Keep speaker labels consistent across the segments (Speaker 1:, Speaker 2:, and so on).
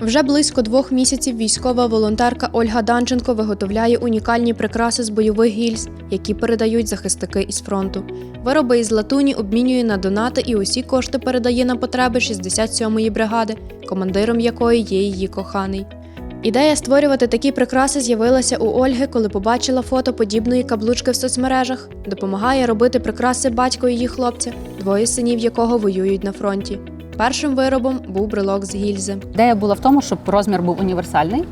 Speaker 1: Вже близько двох місяців військова волонтерка Ольга Данченко виготовляє унікальні прикраси з бойових гільз, які передають захисники із фронту. Вироби із латуні обмінює на донати і усі кошти передає на потреби 67-ї бригади, командиром якої є її коханий. Ідея створювати такі прикраси з'явилася у Ольги, коли побачила фото подібної каблучки в соцмережах. Допомагає робити прикраси батько її хлопця, двоє синів якого воюють на фронті. Першим виробом був брелок з гільзи.
Speaker 2: Ідея була в тому, щоб розмір був універсальний.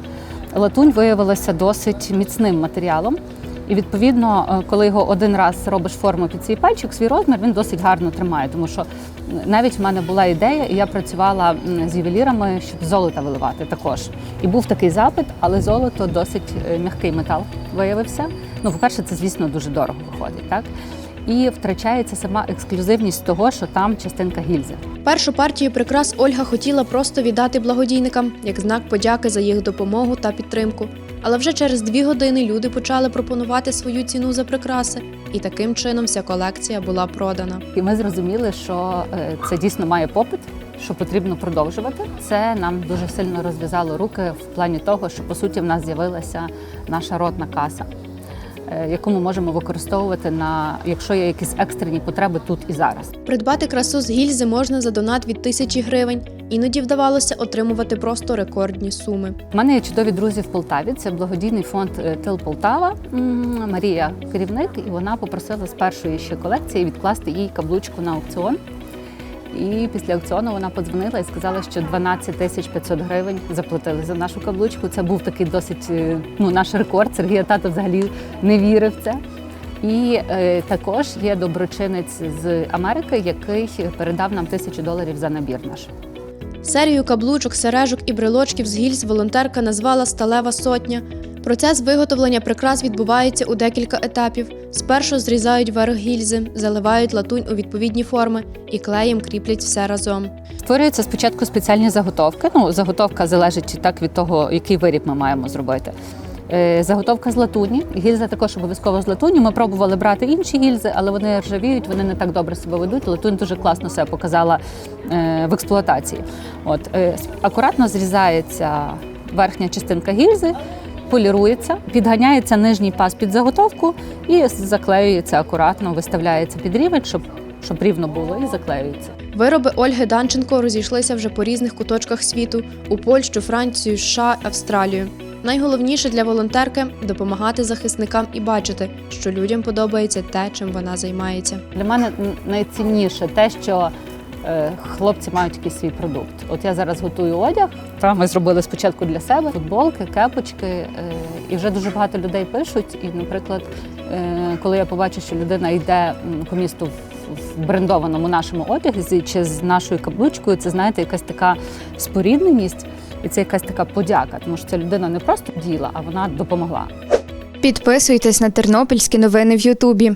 Speaker 2: Латунь виявилася досить міцним матеріалом. І відповідно, е, коли його один раз робиш форму під свій пальчик, свій розмір він досить гарно тримає. Тому що навіть в мене була ідея, і я працювала з ювелірами, щоб золота виливати також. І був такий запит, але золото досить е, м'який метал виявився. Ну, по-перше, це звісно дуже дорого виходить, так? І втрачається сама ексклюзивність того, що там частинка гільзи.
Speaker 1: Першу партію прикрас Ольга хотіла просто віддати благодійникам як знак подяки за їх допомогу та підтримку. Але вже через дві години люди почали пропонувати свою ціну за прикраси, і таким чином вся колекція була продана.
Speaker 2: І ми зрозуміли, що е, це дійсно має попит, що потрібно продовжувати. Це нам дуже сильно розв'язало руки в плані того, що по суті в нас з'явилася наша ротна каса, яку ми можемо використовувати на якщо є якісь екстрені потреби тут і зараз.
Speaker 1: Придбати красу з гільзи можна за донат від тисячі гривень. Іноді вдавалося отримувати просто рекордні суми.
Speaker 2: У мене є чудові друзі в Полтаві. Це благодійний фонд е, Тил Полтава. Марія керівник, і вона попросила з першої ще колекції відкласти їй каблучку на аукціон. І після аукціону вона подзвонила і сказала, що 12 тисяч 500 гривень заплатили за нашу каблучку. Це був такий досить е, ну, наш рекорд. Сергія тато взагалі не вірив в це. І е, також є доброчинець з Америки, який передав нам тисячу доларів за набір наш.
Speaker 1: Серію каблучок, сережок і брелочків з гільз волонтерка назвала Сталева сотня. Процес виготовлення прикрас відбувається у декілька етапів. Спершу зрізають верх гільзи, заливають латунь у відповідні форми і клеєм кріплять все разом.
Speaker 2: Створюються спочатку спеціальні заготовки. Ну, заготовка залежить так від того, який виріб ми маємо зробити. Е, Заготовка з латуні. Гільза також обов'язково з латуні. Ми пробували брати інші гільзи, але вони ржавіють, вони не так добре себе ведуть. Латунь дуже класно себе показала е, в експлуатації. От, е, акуратно зрізається верхня частинка гільзи, полірується, підганяється нижній пас під заготовку і заклеюється акуратно, виставляється під рівень, щоб, щоб рівно було, і заклеюється.
Speaker 1: Вироби Ольги Данченко розійшлися вже по різних куточках світу у Польщу, Францію, США, Австралію. Найголовніше для волонтерки допомагати захисникам і бачити, що людям подобається те, чим вона займається.
Speaker 2: Для мене найцінніше те, що хлопці мають якийсь свій продукт. От я зараз готую одяг. Та ми зробили спочатку для себе футболки, кепочки, е, і вже дуже багато людей пишуть. І, наприклад, е, коли я побачу, що людина йде по місту в брендованому нашому одязі чи з нашою каблучкою, це знаєте, якась така спорідненість, і це якась така подяка, тому що ця людина не просто діла, а вона допомогла.
Speaker 3: Підписуйтесь на тернопільські новини в Ютубі.